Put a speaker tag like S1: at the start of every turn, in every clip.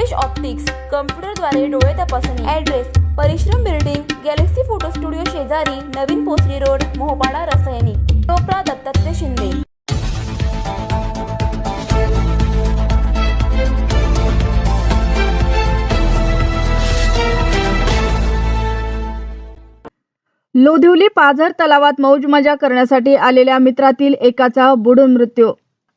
S1: Rupesh optics कम्प्युटरद्वारे डोळे तपासणी. Address परिश्रम बिल्डिंग गॅलेक्सी फोटो स्टुडिओ शेजारी नवीन पोसरी रोड मोहपाडा रसायनी. टोपरा दत्तात्रय शिंदे.
S2: लोधिवली पाझर तलावात मौज मजा करण्यासाठी आलेल्या मित्रातील एकाचा बुडून मृत्यू.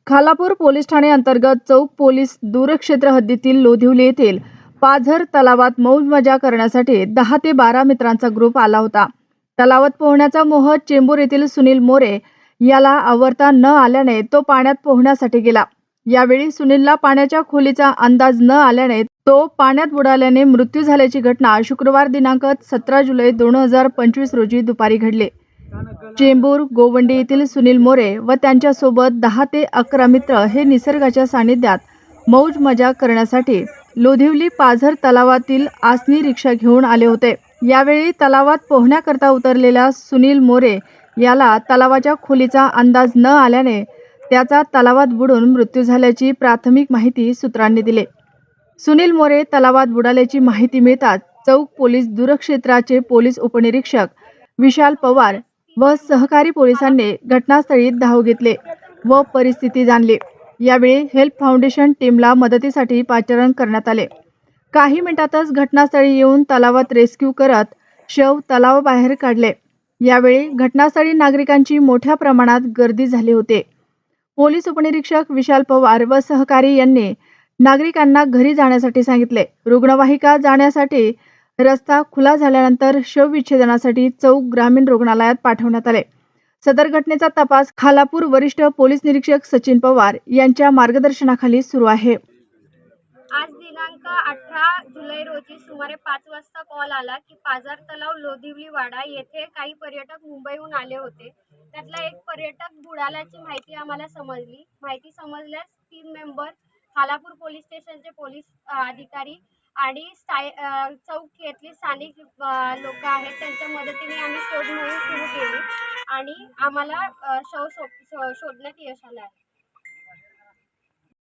S2: खालापूर पोलीस ठाणे अंतर्गत चौक पोलीस दूरक्षेत्र हद्दीतील लोधिवली येथील पाझर तलावात मौज मजा करण्यासाठी दहा ते बारा मित्रांचा ग्रुप आला होता. तलावात पोहण्याचा मोह चेंबूर येथील सुनील मोरे याला आवरता न आल्याने तो पाण्यात पोहण्यासाठी गेला. यावेळी सुनीलला पाण्याच्या खोलीचा अंदाज न आल्याने तो पाण्यात बुडाल्याने मृत्यू झाल्याची घटना शुक्रवार दिनांक सतरा जुलै दोन हजार पंचवीस रोजी दुपारी घडली. चेंबूर गोवंडी येथील सुनील मोरे व त्यांच्यासोबत दहा ते अकरा मित्र हे निसर्गाच्या सानिध्यात मौज मजा करण्यासाठी लोधिवली पाझर तलावातील आसनी रिक्षा घेऊन आले होते. यावेळी तलावात पोहण्याकरता उतरलेल्या सुनील मोरे याला तलावाच्या खोलीचा अंदाज न आल्याने त्याचा तलावात बुडून मृत्यू झाल्याची प्राथमिक माहिती सूत्रांनी दिली. सुनील मोरे तलावात बुडाल्याची माहिती मिळताच चौक पोलीस दूरक्षेत्राचे पोलीस उपनिरीक्षक विशाल पवार व सहकारी पोलिसांनी घटनास्थळी धाव घेतले व परिस्थिती जाणली. यावेळी हेल्प फाउंडेशन टीमला मदतीसाठी पाचारण करण्यात आले. काही मिनिटातच घटनास्थळी येऊन तलावात रेस्क्यू करत शव तलावाबाहेर काढले. यावेळी घटनास्थळी नागरिकांची मोठ्या प्रमाणात गर्दी झाली होती. पोलीस उपनिरीक्षक विशाल पवार व सहकारी यांनी नागरिकांना घरी जाण्यासाठी सांगितले. रुग्णवाहिका जाण्यासाठी रस्ता खुला झाल्यानंतर शवविच्छेदनासाठी चौक ग्रामीण रुग्णालयात पाठवण्यात आले. सदर घटनेचा तपास खालापूर वरिष्ठ पोलीस निरीक्षक सचिन पवार यांच्या मार्गदर्शनाखाली सुरू आहे.
S3: आज दिनांक अठरा जुलै रोजी सुमारे पाच वाजता कॉल आला की पाजार तलाव लोधिवली वाडा येथे काही पर्यटक मुंबईहून आले होते. त्यातला एक पर्यटक बुडाल्याची माहिती आम्हाला समजली. माहिती समजल्यास तीन मेंबर खालापूर पोलीस स्टेशनचे पोलीस अधिकारी आणि स्टाय चौक स्थानिक लोक आहेत. त्यांच्या मदतीने आम्ही शोध मोहीम सुरू केली. आणि आम्हाला शव शो- शोधण्यात यश आलं आहे.